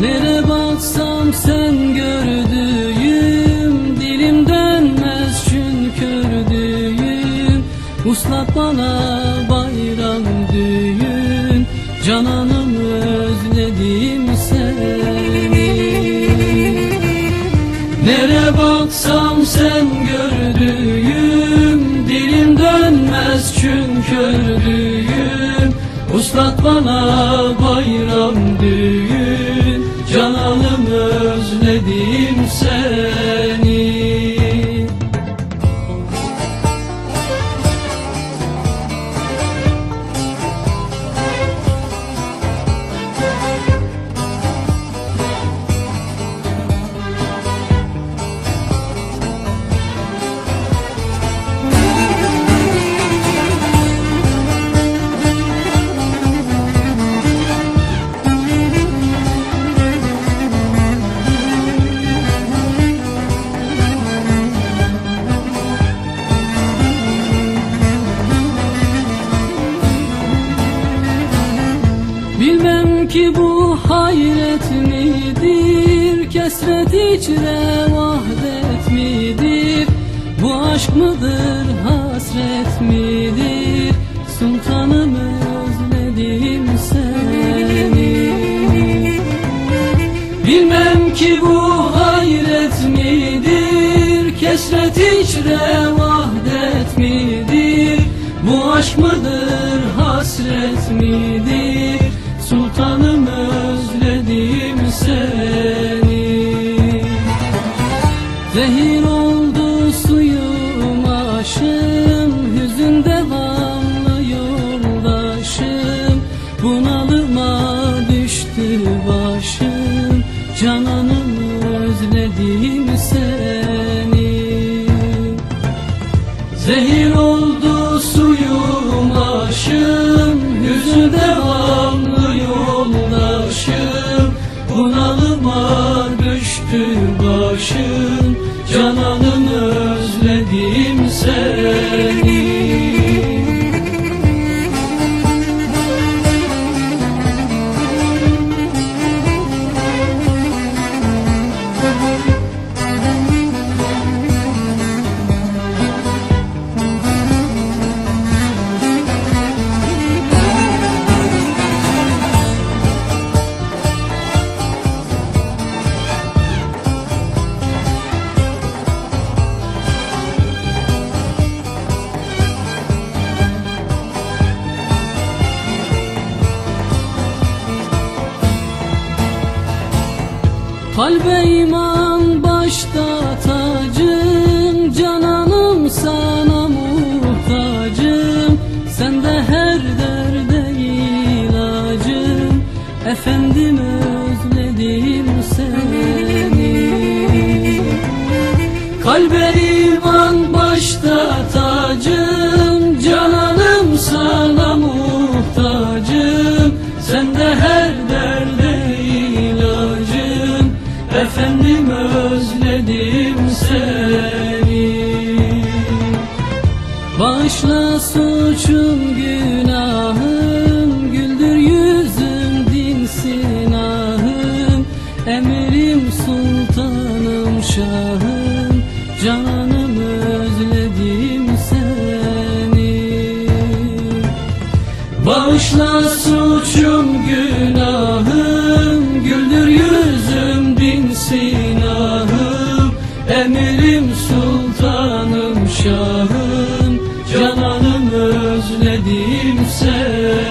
Nere baksam sen gördüğüm Dilim dönmez çünkürdüğüm Uslat bana bayram düğün Cananım özledim seni. Nere baksam sen gördüğüm Dilim dönmez çünkürdüğüm Uslat bana bayram düğün. Cananım özledim seni Bilmem ki bu hayret midir Kesret içre vahdet midir? Bu aşk mıdır hasret midir? Sultanım özledim seni. Bilmem ki bu hayret midir Kesret içre vahdet midir? Bu aşk mıdır hasret midir Sultanım özledim seni. Zehir oldu suyum aşım Hüzün devamlı yoldaşım. Bunalıma düştü başım Cananım özledim seni Kalbe iman başta tacım Cananım sana muhtacım. Sen de her derde ilacım Efendim özledim seni. Kalbe Efendim özledim seni. Bağışla suçum günahım Güldür yüzüm dinsin ahım Emirim sultanım şahım. Cananım özledim seni. Bağışla suçum günahım kimse.